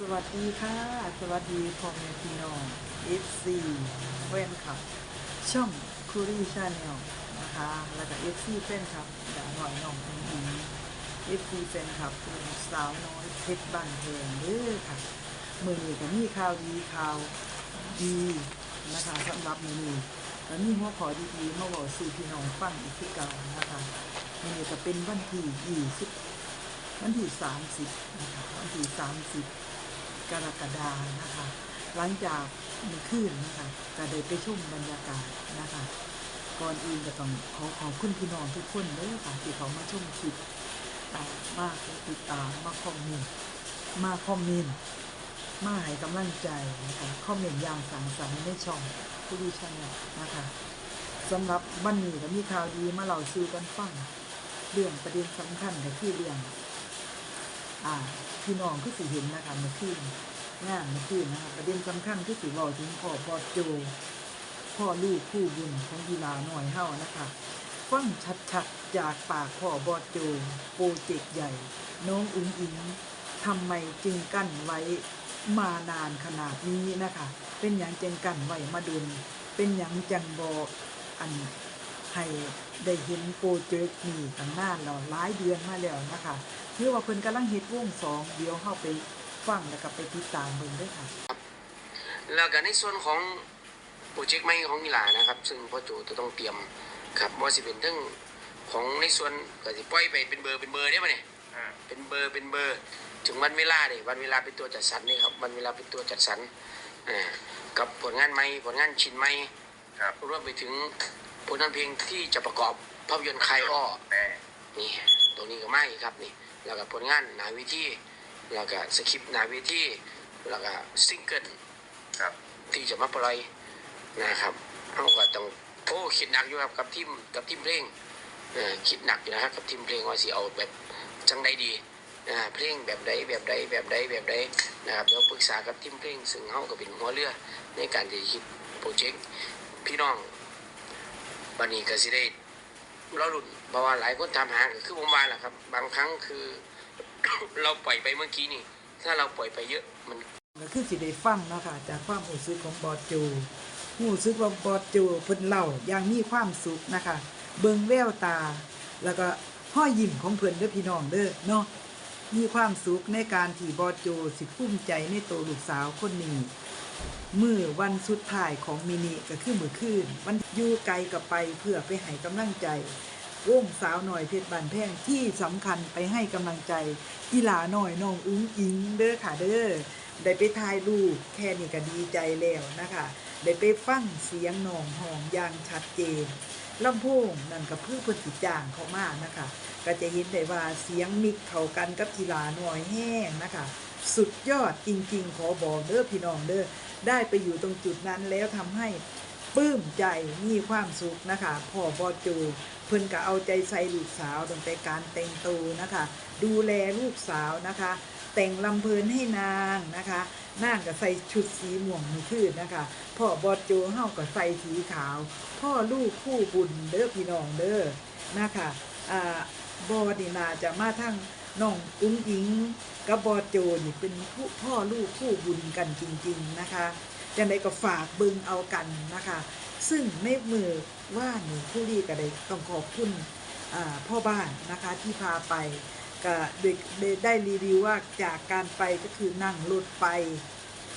สวัสดีค่ะ สวัสดีพ่อแม่พี่น้อง FC แฟนคลับ ช่องคูรี่ชาแนลนะคะ แล้วก็ FC แฟนคลับดาหน่อยน้องอิงอิง FC แฟนคลับคุณสาวน้อยเพชรบ้านเพงเด้อค่ะมือนี้ก็มีข่าวดีข่าวดีนะคะสำหรับมือนี้แล้วมีหัวขอดีๆมาบอกสู่พี่น้องฟังอีกที่เก่านะคะมือนี้ก็เป็นวันที่20วันที่30นะคะวันที่30 กรกฎานะคะ หลังจากมีขึ้นนะคะก็ได้ไปชมบรรยากาศนะคะ ก่อนอื่นก็ต้องขอขอบคุณพี่น้องทุกคนเลยค่ะที่เขามาชมคลิปอ่ามากติดตามมาคอมเมนต์มาคอมเมนต์มาให้กำลังใจนะคะคอมเมนต์อย่างสังสรรค์ในช่องผู้ดีชาแนลนะคะสำหรับวันนี้ก็มีข่าวดีมาเล่าสู่กันฟัง เรื่องประเด็นสำคัญก็คือเรื่อง อ่าพี่น้องก็สิเห็นนะคะเมื่อคืนงานเมื่อคืนนะคะประเด็นสำคัญคือสิบอกถึงพ่อพ่อโจพ่อลูกคู่บุญของกีฬาหน่อยเฮานะคะฟังชัดๆจากปากพ่อบอโจโปรเจกต์ใหญ่ น้องอุ้งอิงทำไมจึงกั้นไว้มานานขนาดนี้นะคะ เป็นอย่างจังกั้นไว้มาดุลเป็นอย่างจังบออันให้ได้เห็นโปรเจกต์นี้ตั้งนานแล้วหลายเดือนมาแล้วนะคะ คือว่าเพิ่นกำลังเฮ็ดวงสองเดี๋ยวเฮาไปฟังแล้วก็ไปติดตามเบิ่งเด้วยค่ะ แล้วก็ในส่วนของโปรเจกต์ใหม่ของกีฬานะครับ ซึ่งพ่อโจจะต้องเตรียมครับว่าสิเป็นทั้งของในส่วนก็สิปล่อยไปเป็นเบอร์เป็นเบอร์ได้ไหมเนี่ยเป็นเบอร์เป็นเบอร์ ถึงวันเวลาเนี่ยวันเวลาเป็นตัวจัดสรรนี่ครับวันเวลาเป็นตัวจัดสรรอ่ากับผลงานใหม่ผลงานชิ้นใหม่ครับรวมไปถึงผลงานเพลงที่จะประกอบภาพยนตร์คลายอ้อ แต่นี่ตรงนี้ก็ไม่ครับนี่ แล้วก็ผลงานหนาเวิธีแล้วก็สคริปต์หนาเวิธีแล้วก็ซิงเกิลครับที่จะมาปล่อยนะครับเขาก็ต้องโอ้คิดหนักอยู่ครับกับทีมกับทีมเพลงเอ่อคิดหนักอยู่นะครับกับทีมเพลงว่าสิเอาแบบจังใดดีอ่าเพลงแบบใดแบบใดแบบใดแบบใดนะครับเดี๋ยวปรึกษากับทีมเพลงซึ่งเขาก็เป็นหัวเรือในการที่จะคิดโปรเจกต์พี่น้องบันนี้ก็สิได้ เราลุ่นเพราะว่าหลายคนถามหาคือผมว่าแหละครับ บางครั้งคือ เราปล่อยไปเมื่อกี้นี่ ถ้าเราปล่อยไปเยอะมันก็คือสิได้ฟังเนาะค่ะจากความรู้สึกของบอดโจรู้สึกว่าบอดโจเพิ่นเล่าอย่างมีความสุขนะคะ เบิ่งแววตา แล้วก็ห้อยยิ้มของเพิ่นเด้อพี่น้องเด้อเนาะมีความสุขในการที่บอดโจสิภูมิใจในตัวลูกสาวคนนี้ มือวันสุดท้ายของมินิก็คือมือคืนวันยู่ไกลกับไปเพื่อไปให้กำลังใจวงสาวหน่อยเพชรบันแพงที่สำคัญไปให้กำลังใจกีฬาหน่อยน้องอุ้งอิงเด้อค่ะเด้อได้ไปถ่ายรูปแค่นี้ก็ดีใจแล้วนะคะได้ไปฟังเสียงหนองหองอย่างชัดเจนลำโพงนั่นก็เพื่อเพิ่นสิจ้างเขามากนะคะ ก็จะเห็นได้ว่าเสียงมิกเข้ากันกับกีฬาหน่อยแห้งนะคะ สุดยอดจริงๆ ขอบอกเด้อพี่น้องเด้อได้ไปอยู่ตรงจุดนั้นแล้วทำให้ปลื้มใจมีความสุขนะคะพ่อบอจูเพิ่นก็เอาใจใส่ลูกสาวตั้งแต่การแต่งตัวนะคะ ดูแลลูกสาวนะคะ แต่งลำเพลินให้นางนะคะนางก็ใส่ชุดสีม่วงมือคืนนะคะ พ่อบอดโจเฮาก็ใส่สีขาว พ่อลูกคู่บุญเด้อพี่น้องเด้อนะคะอ่าบอดนี่นาจะมาทั้ง น้องอุ้งอิงกับบอโจนี่เป็นผู้พ่อลูกคู่บุญกันจริง ๆนะคะจังไดก็ฝากเบิงเอากันนะคะ ซึ่งในมือว่าหนูผู้รีก็ได้ต้องขอบคุณพ่อบ้านนะคะที่พาไปก็ได้ได้รีวิวว่าจากการไปก็คือนั่งรถไป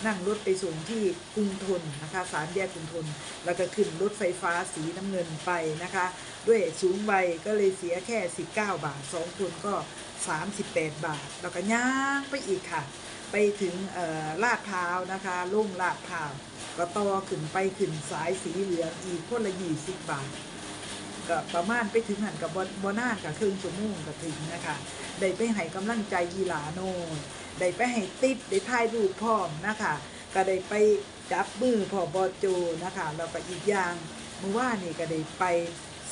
นั่งรถไปส่งที่กรุงทนนะคะสามแยกกรุงทน แล้วก็ขึ้นรถไฟฟ้าสีน้ำเงินไปนะคะ ด้วยสูงวัยก็เลยเสียแค่ 19 บาทสองคนก็ 38 บาท แล้วก็ย่างไปอีกค่ะ ไปถึงลาดพร้าวนะคะลุ่งลาดพร้าวก็ต่อขึ้นไปขึ้นสายสีเหลืองอีกคนละ 20 บาท ก็ประมาณไปถึงหันกับบอบนานกับครึ่งชั่วโมงก็ถึงนะคะได้ไปให้กำลังใจยีหลาโนนได้ไปให้ติปได้ถ่ายรูปพร้อมนะคะก็ได้ไปจับมือพ่อบอโจนะคะแล้วก็อีกอย่างเมื่อว่านนี่ก็ได้ไป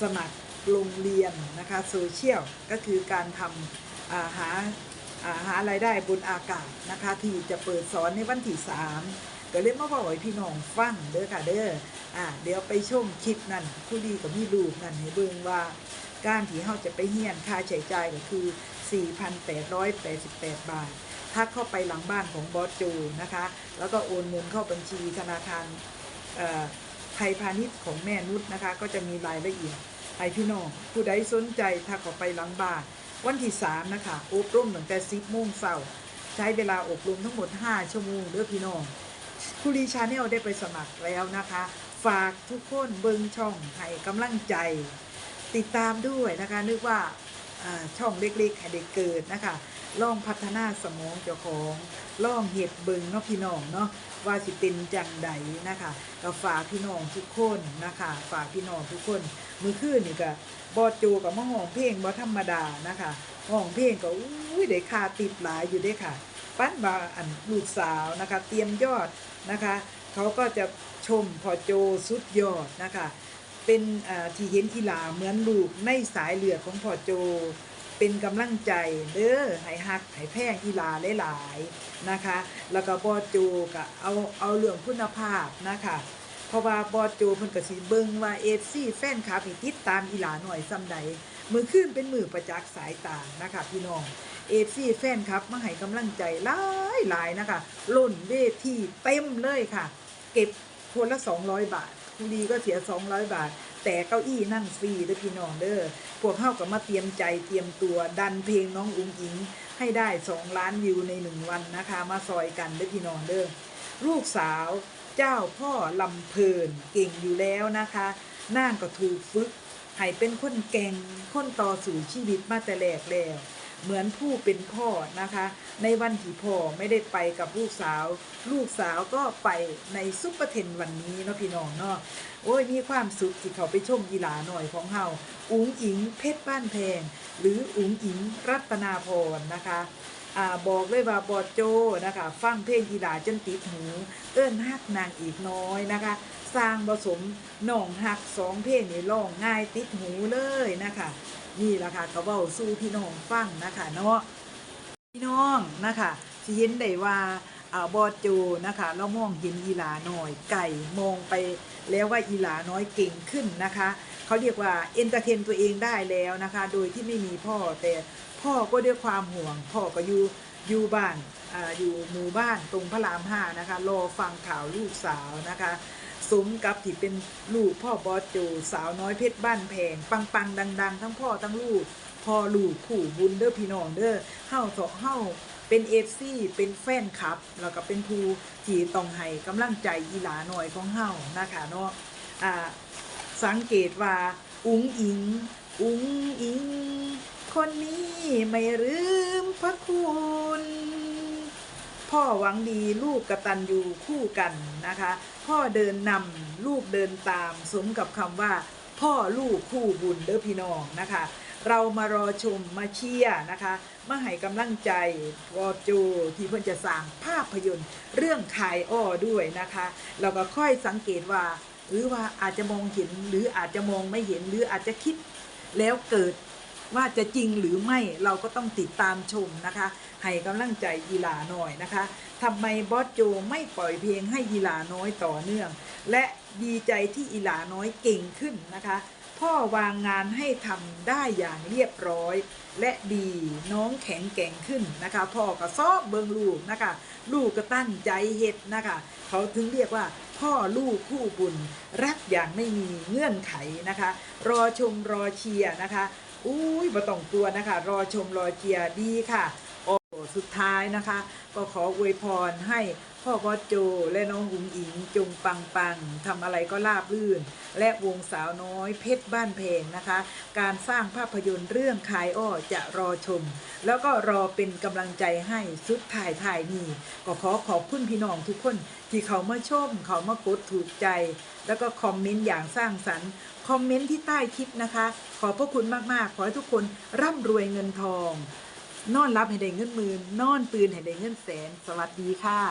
สมัครโรงเรียนนะคะโซเชียลก็คือการทำอาหาอาหารายได้บนอากาศนะคะที่จะเปิดสอนในวันที่สามก็เลยมาบอกให้พี่น้องฟังเด้อค่ะเด้อ อ่าเดี๋ยวไปชมคลิปนั่นผู้ดีกับมีรูปนั่นให้เบิ่งว่าการที่เฮาจะไปเฮียนค่าใช้จ่ายก็คือ 4,888 บาท ทักเข้าไปหลังบ้านของบอสจูนะคะ แล้วก็โอนเงินเข้าบัญชีธนาคารไทยพาณิชย์ของแม่นุชนะคะ ก็จะมีรายละเอียดให้พี่น้องผู้ใดสนใจทักเข้าไปหลังบ้านวันที่ 3 นะคะ อบรมตั้งแต่10โมงเช้าใช้เวลาอบรมทั้งหมด 5 ชั่วโมงเด้อพี่น้องคุรีชาแนลได้ไปสมัครแล้วนะคะ ฝากทุกคนเบิงช่องให้กำลังใจ ติดตามด้วยนะคะ นึกว่าช่องเล็กๆให้เด็กเกิดนะคะล่องพัฒนาสมองเจ้าของล่องเห็ดเบิงเนาะพี่น้องเนาะว่าสิเป็นจังใดนะคะก็ฝากพี่น้องทุกคนนะคะ ฝากพี่น้องทุกคน มือคืนนี่ก็บอดโจกับมะห้องเพลงบ่ธรรมดานะคะห้องเพลงก็อุ้ยได้คาติดหลายอยู่ด้ค่ะ ปั้นบาอันลูกสาวนะคะ เตรียมยอดนะคะ เขาก็จะชมพอโจสุดยอดนะคะ เป็นที่เห็นกีฬาเหมือนลูกในสายเหลือของพอโจ เป็นกำลังใจเด้อให้ฮักให้แพงกีฬาหลายๆนะคะ แล้วก็บอโจก็เอาเอาเรื่องคุณภาพนะคะเพราะว่าบอโจเพิ่นก็สิเบิ่งว่าเอฟซีแฟนคลับอีติดตามกีฬาหน่อยซ้ำใดมือขึ้นเป็นมือประจักษ์สายตานะคะพี่น้องเอฟซีแฟนครับมาให้กำลังใจหลายหลายนะคะล่นเวทีเต็มเลยค่ะ เก็บคนละ200บาทคูดีก็เสีย200บาท แต่เก้าอี้นั่งฟรีเด้อพี่น้องเด้อพวกเข้ากับมาเตรียมใจเตรียมตัวดันเพลงน้องอุ้งอิง ให้ได้2ล้านวิวใน1วันนะคะ มาซอยกันเด้อพี่น้องเด้อลูกสาวเจ้าพ่อลำเพลินเก่งอยู่แล้วนะคะน่างก็ถูกฝึกให้เป็นคนแก่งคนต่อสู่ชีวิตมาแต่แรกแล้ว เหมือนผู้เป็นพ่อนะคะ ในวันที่พ่อไม่ได้ไปกับลูกสาว ลูกสาวก็ไปในซุปเปอร์เทนวันนี้เนาะพี่น้องเนาะโอ้ยมีความสุขที่เขาไปชมกีฬาหน่อยของเฮาอุ๋งอิงเพชรบ้านแพง หรืออุ๋งอิงรัตนาพรนะคะอบอกเลยว่าบอดโจนะคะ ฟังเพลงกีฬาจนติดหู เอิ้นฮักนางอีกน้อยนะคะ สร้างผสมหน่องหักสองเพลงนี่ร้องง่ายติดหูเลยนะคะ นี่แหละค่ะก็เว้าสู้พี่น้องฟังนะคะเนาะพี่น้องนะคะสิเห็นได้ว่าอาบอดโจนะคะเรามองเห็นอีหลาน้อยไก่มองไปแล้วว่าอีหลาน้อยเก่งขึ้นนะคะเขาเรียกว่าเอนเตอร์เทนตัวเองได้แล้วนะคะ โดยที่ไม่มีพ่อแต่พ่อก็ด้วยความห่วง พ่อก็อยู่อยู่บ้านออยู่หมู่บ้านตรงพระรามห้านะคะรอฟังข่าวลูกสาวนะคะ สมกับที่เป็นลูกพ่อบอสโจสาวน้อยเพชรบ้านแพง ปังปังๆดัง ๆ ทั้งพ่อทั้งลูกพ่อลูกคู่บุญเด้อพี่น้องเด้อเฮาเถาะเฮาเป็นเอฟซีเป็นแฟนคลับ แล้วก็เป็นผู้ที่ต้องให้กำลังใจอีหลาหน่อยของเฮานะคะเนาะอ่าสังเกตว่าอุ๋งอิง อุ๋งอิง คนนี้ไม่ลืมพระคุณ พ่อหวังดีลูกกระตัญญูคู่กันนะคะ พ่อเดินนำลูกเดินตามสมกับคำว่า พ่อลูกคู่บุญเด้อพี่น้องนะคะ เรามารอชมมาเชียร์นะคะมาให้กำลังใจวอโจที่เพิ่นจะสร้างภาพยนตร์ เรื่องขายอ้อด้วยนะคะ เราก็ค่อยสังเกตว่า หรือว่าอาจจะมองเห็นหรืออาจจะมองไม่เห็นหรืออาจจะคิดแล้วเกิด ว่าจะจริงหรือไม่เราก็ต้องติดตามชมนะคะให้กำลังใจยีหลาหน่อยนะคะทำไมบอสโจไม่ปล่อยเพลงให้ยีหลาน้อยต่อเนื่อง และดีใจที่อีหลาน้อยเก่งขึ้นนะคะ พ่อวางงานให้ทำได้อย่างเรียบร้อย และดีน้องแข็งแกร่งขึ้นนะคะ พ่อก็ซอบเบิงลูกนะคะ ลูกก็ตั้งใจเฮ็ดนะคะ เขาถึงเรียกว่าพ่อลูกคู่บุญ รักอย่างไม่มีเงื่อนไขนะคะ รอชมรอเชียร์นะคะ อุ้ยมาต้องกลัวนะคะ รอชมรอเกียร์ดีค่ะ สุดท้ายนะคะ ก็ขออวยพรให้พ่อบอสโจและน้องหุงอิงจงปังปังทำอะไรก็ราบรื่น และวงสาวน้อยเพชรบ้านเพงนะคะ การสร้างภาพยนตร์เรื่องคายอ้อจะรอชม แล้วก็รอเป็นกำลังใจให้สุดถ่ายถ่ายนี่ก็ขอขอบคุณพี่น้องทุกคนที่เขามาชม เขามากดถูกใจ แล้วก็คอมเมนต์อย่างสร้างสรรค์คอมเมนต์ที่ใต้คลิปนะคะ ขอพระคุณมาก ๆ ขอให้ทุกคนร่ำรวยเงินทอง นอนรับให้ได้เงินหมื่นนอนตื่นให้ได้เงินแสน สวัสดีค่ะ